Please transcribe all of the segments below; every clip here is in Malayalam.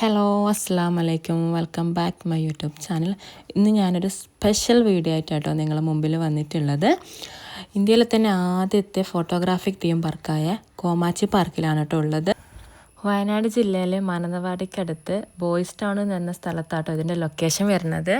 ഹലോ അസ്സാം വലൈക്കും welcome back my YouTube channel ഇന്ന് ഞാനൊരു സ്പെഷ്യൽ വീഡിയോ ആയിട്ടാട്ടോ നിങ്ങളുടെ മുമ്പിൽ വന്നിട്ടുള്ളത്. ഇന്ത്യയിലെ തന്നെ ആദ്യത്തെ ഫോട്ടോഗ്രാഫിക് തീം പാർക്കായ കോമാച്ചി പാർക്കിലാണ് കേട്ടോ ഉള്ളത്. വയനാട് ജില്ലയിലെ മാനന്തവാടിക്കടുത്ത് ബോയ്സ് ടൗൺ എന്ന സ്ഥലത്താട്ടോ ഇതിന്റെ ലൊക്കേഷൻ വരുന്നത്.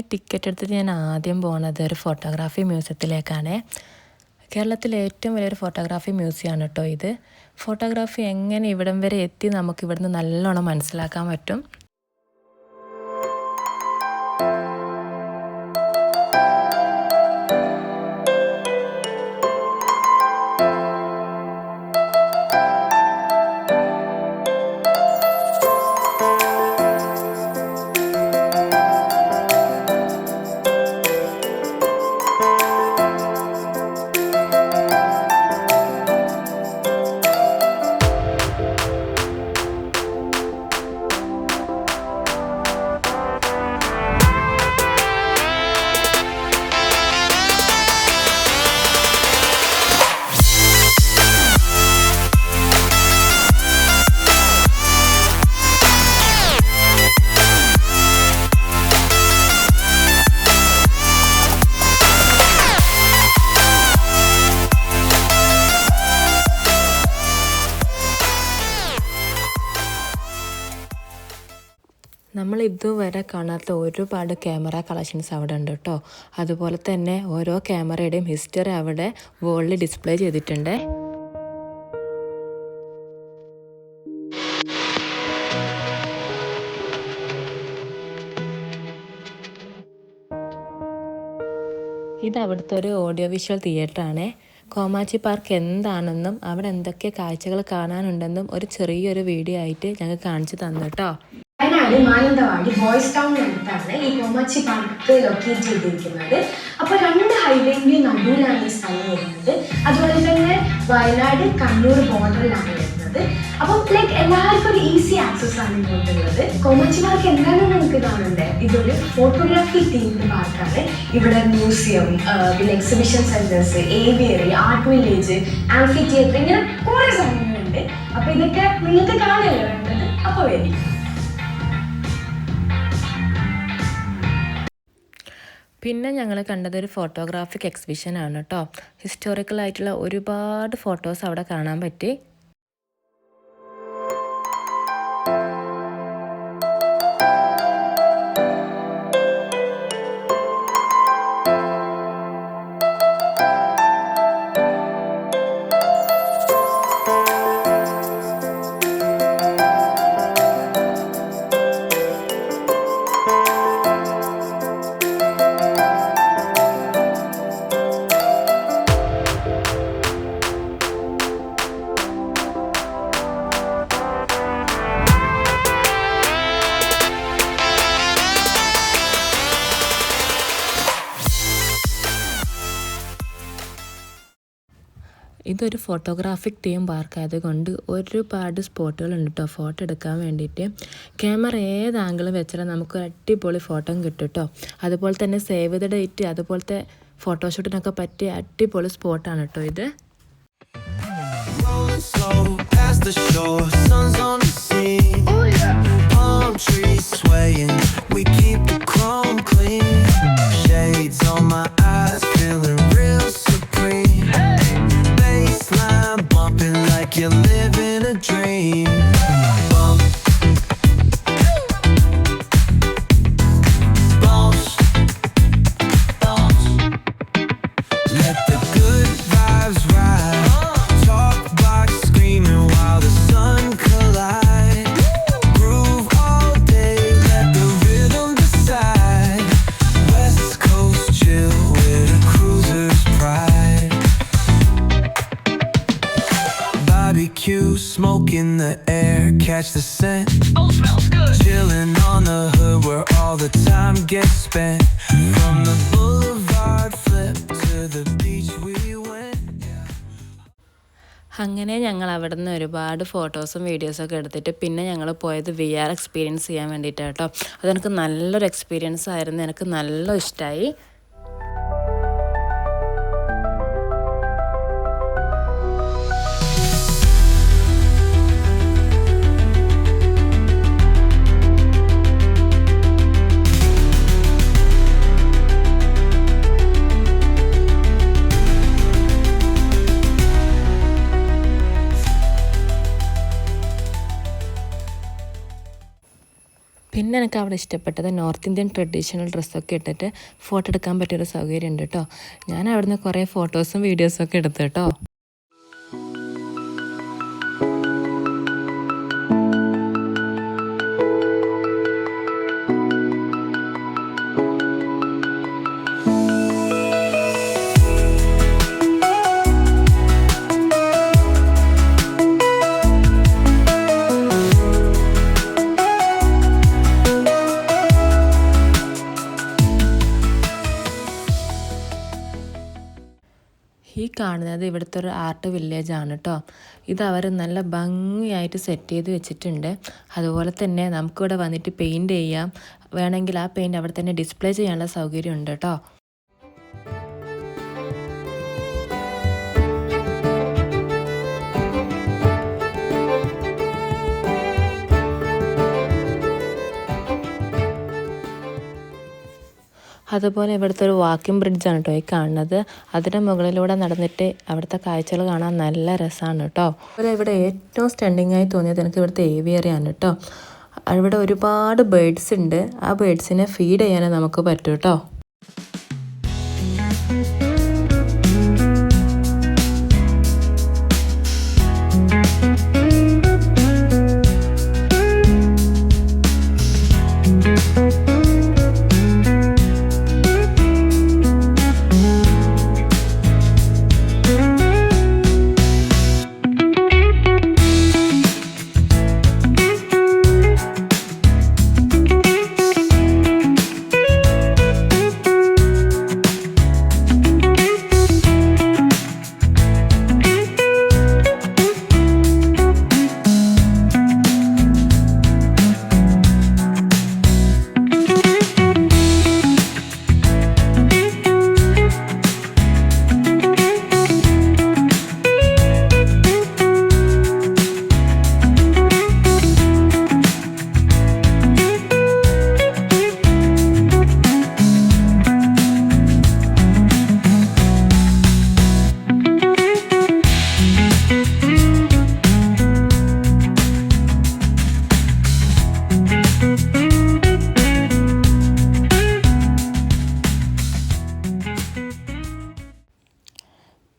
ടിക്കറ്റ് എടുത്തിട്ട് ഞാൻ ആദ്യം പോകുന്നത് ഒരു ഫോട്ടോഗ്രാഫി മ്യൂസിയത്തിലേക്കാണ് കേരളത്തിലെ ഏറ്റവും വലിയൊരു ഫോട്ടോഗ്രാഫി മ്യൂസിയമാണ് കേട്ടോ ഇത്. ഫോട്ടോഗ്രാഫി എങ്ങനെ ഇവിടം വരെ എത്തി നമുക്ക് ഇവിടുന്ന് നല്ലോണം മനസ്സിലാക്കാൻ പറ്റും. ഇതുവരെ കാണാത്ത ഒരുപാട് ക്യാമറ കളക്ഷൻസ് അവിടെ ഉണ്ട് കേട്ടോ. അതുപോലെ തന്നെ ഓരോ ക്യാമറയുടെയും ഹിസ്റ്ററി അവിടെ വേൾഡിൽ ഡിസ്പ്ലേ ചെയ്തിട്ടുണ്ട്. ഇത് അവിടുത്തെ ഒരു ഓഡിയോ വിഷ്വൽ തിയേറ്ററാണ് കോമാച്ചി പാർക്ക് എന്താണെന്നും അവിടെ എന്തൊക്കെ കാഴ്ചകൾ കാണാനുണ്ടെന്നും ഒരു ചെറിയൊരു വീഡിയോ ആയിട്ട് ഞങ്ങൾ കാണിച്ചു തന്നു കേട്ടോ. വയനാട് മാനന്തവാടി ബോയ്സ് ടൗണിനടുത്താണ് ഈ കോമാച്ചി പാർക്ക് ലൊക്കേറ്റ് ചെയ്തിരിക്കുന്നത്. അപ്പോൾ രണ്ട് ഹൈവേന്റെ നടുവിലാണ് ഈ സ്ഥലം വരുന്നത്. അതുപോലെ തന്നെ വയനാട് കണ്ണൂർ ബോർഡറിലാണ് വരുന്നത്. അപ്പം ലൈക്ക് എല്ലാവർക്കും ഒരു ഈസി ആക്സസ് ആണ് ഇങ്ങോട്ടുള്ളത്. കോമാച്ചി പാർക്ക് എന്താണെന്ന് നമുക്ക് കാണണ്ടേ? ഇതൊരു ഫോട്ടോഗ്രാഫി തീംഡ് പാർക്കാണ് ഇവിടെ മ്യൂസിയം പിന്നെ exhibition centres aviary art village amphitheatre ഇങ്ങനെ കുറേ സാധനങ്ങളുണ്ട് അപ്പോൾ ഇതൊക്കെ നിങ്ങൾക്ക് കാണല്ലേ വേണ്ടത്? അപ്പോൾ വരി. പിന്നെ ഞങ്ങൾ കണ്ടത് ഒരു ഫോട്ടോഗ്രാഫിക് എക്സിബിഷൻ ആണ് കേട്ടോ ഹിസ്റ്റോറിക്കൽ ആയിട്ടുള്ള ഒരുപാട് ഫോട്ടോസ് അവിടെ കാണാൻ പറ്റി. ഇതൊരു ഫോട്ടോഗ്രാഫിക് ടീം പാർക്ക് ആയതുകൊണ്ട് ഒരുപാട് സ്പോട്ടുകളുണ്ട് കേട്ടോ ഫോട്ടോ എടുക്കാൻ വേണ്ടിയിട്ട്. ക്യാമറ ഏത് ആംഗിളും വെച്ചാലും നമുക്ക് അടിപൊളി ഫോട്ടോ കിട്ടും കേട്ടോ അതുപോലെ തന്നെ സേവ് ദ ഡേറ്റ് അതുപോലത്തെ ഫോട്ടോഷൂട്ടിനൊക്കെ പറ്റിയ അടിപൊളി സ്പോട്ടാണ് കേട്ടോ ഇത്. So past the shore, sun's on Barbecue, smoke in the air, catch the scent. Oh, smells good. Chilling on the hood where all the time gets spent. From the boulevard flip to the beach we went. അങ്ങനെ ഞങ്ങൾ അവിടെ നിന്ന് ഒരുപാട് ഫോട്ടോസും വീഡിയോസൊക്കെ എടുത്തിട്ട് പിന്നെ ഞങ്ങൾ പോയത് വി ആർ എക്സ്പീരിയൻസ് ചെയ്യാൻ വേണ്ടിയിട്ടാണ് കേട്ടോ അതെനിക്ക് നല്ലൊരു എക്സ്പീരിയൻസ് ആയിരുന്നു എനിക്ക് നല്ല ഇഷ്ടമായി പിന്നെ എനിക്ക് അവിടെ ഇഷ്ടപ്പെട്ടത് നോർത്ത് ഇന്ത്യൻ ട്രഡീഷണൽ ഡ്രസ്സൊക്കെ ഇട്ടിട്ട് ഫോട്ടോ എടുക്കാൻ പറ്റിയൊരു സൗകര്യം ഉണ്ട് കേട്ടോ. ഞാൻ അവിടുന്ന് കുറേ ഫോട്ടോസും വീഡിയോസും ഒക്കെ എടുത്തു കേട്ടോ. കാണുന്നത് ഇവിടുത്തെ ഒരു ആർട്ട് വില്ലേജ് ആണ് കേട്ടോ ഇത് അവർ നല്ല ഭംഗിയായിട്ട് സെറ്റ് ചെയ്ത് വെച്ചിട്ടുണ്ട്. അതുപോലെ തന്നെ നമുക്കിവിടെ വന്നിട്ട് പെയിന്റ് ചെയ്യാം. വേണമെങ്കിൽ ആ പെയിന്റ് അവിടെ തന്നെ ഡിസ്പ്ലേ ചെയ്യാനുള്ള സൗകര്യം ഉണ്ട് കേട്ടോ അതുപോലെ ഇവിടുത്തെ ഒരു വാക്കിംഗ് ബ്രിഡ്ജാണ് കേട്ടോ ഈ കാണുന്നത്. അതിന്റെ മുകളിലൂടെ നടന്നിട്ട് അവിടുത്തെ കാഴ്ചകൾ കാണാൻ നല്ല രസമാണ് കേട്ടോ അതുപോലെ ഇവിടെ ഏറ്റവും സ്റ്റണ്ടിങ് ആയി തോന്നിയത് എനിക്ക് ഇവിടുത്തെ ഏവിയറിയാണ് കേട്ടോ അവിടെ ഒരുപാട് ബേഡ്സ് ഉണ്ട്. ആ ബേഡ്സിനെ ഫീഡ് ചെയ്യാനേ നമുക്ക് പറ്റൂ കേട്ടോ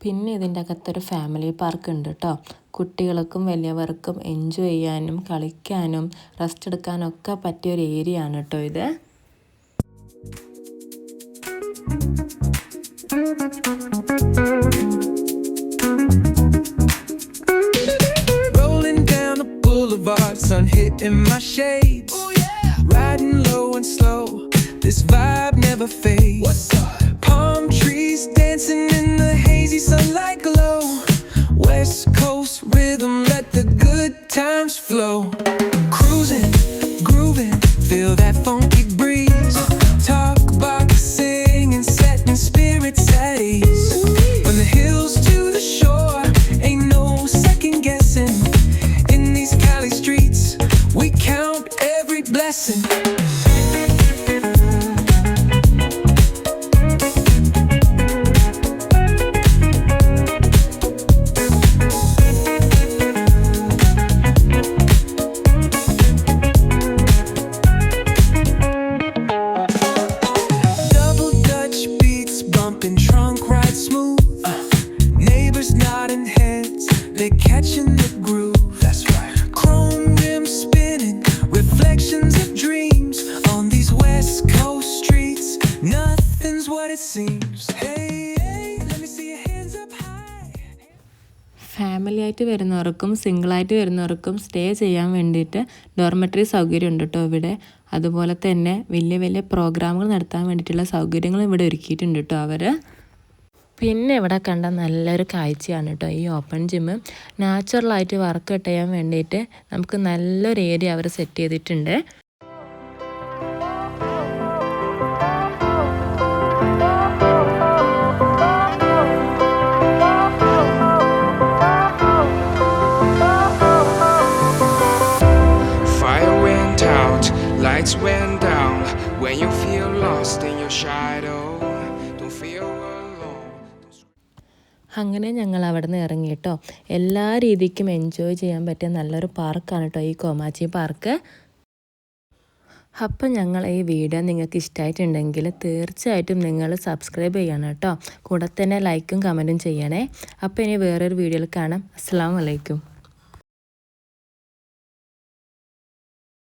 പിന്നെ ഇതിന്റെ അകത്തൊരു ഫാമിലി പാർക്ക് ഉണ്ട് കേട്ടോ കുട്ടികൾക്കും വലിയവർക്കും എൻജോയ് ചെയ്യാനും കളിക്കാനും റെസ്റ്റ് എടുക്കാനൊക്കെ പറ്റിയ ഒരു ഏരിയ ആണ് കേട്ടോ ഇത് sun hitting my shades. Riding low and slow, this vibe never fades. What's up? Palm trees dancing in Cruising, grooving, feel that funky breeze. Nodding heads, they catching the groove. That's right. Chrome rims spinning, reflections of dreams on these West Coast streets. Nothing's what it seems. Hey, hey, let me see your hands up high. Family ആയിട്ട് വരുന്നവർക്കും സിംഗിളായിട്ട് വരുന്നവർക്കും സ്റ്റേ ചെയ്യാൻ വേണ്ടിയിട്ട് ഡോർമെറ്ററി സൗകര്യം ഉണ്ട് കേട്ടോ ഇവിടെ അതുപോലെ തന്നെ വലിയ വലിയ പ്രോഗ്രാമുകൾ നടത്താൻ വേണ്ടിയിട്ടുള്ള സൗകര്യങ്ങളും ഇവിടെ ഒരുക്കിയിട്ടുണ്ട് കേട്ടോ അവർ പിന്നെ ഇവിടെ കണ്ട നല്ലൊരു കാഴ്ചയാണ് കേട്ടോ ഈ ഓപ്പൺ ജിമ്മ് നാച്ചുറലായിട്ട് വർക്കൗട്ട് ചെയ്യാൻ വേണ്ടിയിട്ട് നമുക്ക് നല്ലൊരു ഏരിയ അവർ സെറ്റ് ചെയ്തിട്ടുണ്ട് lights went down. When you feel lost in your shadow, അങ്ങനെ ഞങ്ങൾ അവിടെ നിന്ന് ഇറങ്ങി കേട്ടോ. എല്ലാ രീതിക്കും എൻജോയ് ചെയ്യാൻ പറ്റിയ നല്ലൊരു പാർക്കാണ് കേട്ടോ ഈ കോമാച്ചി പാർക്ക്. അപ്പം ഞങ്ങൾ ഈ വീഡിയോ നിങ്ങൾക്ക് ഇഷ്ടമായിട്ടുണ്ടെങ്കിൽ തീർച്ചയായിട്ടും നിങ്ങൾ സബ്സ്ക്രൈബ് ചെയ്യണം കേട്ടോ. കൂടെ തന്നെ ലൈക്കും കമന്റും ചെയ്യണേ. അപ്പോൾ ഇനി വേറൊരു വീഡിയോയിൽ കാണാം. അസ്സാം വലൈക്കും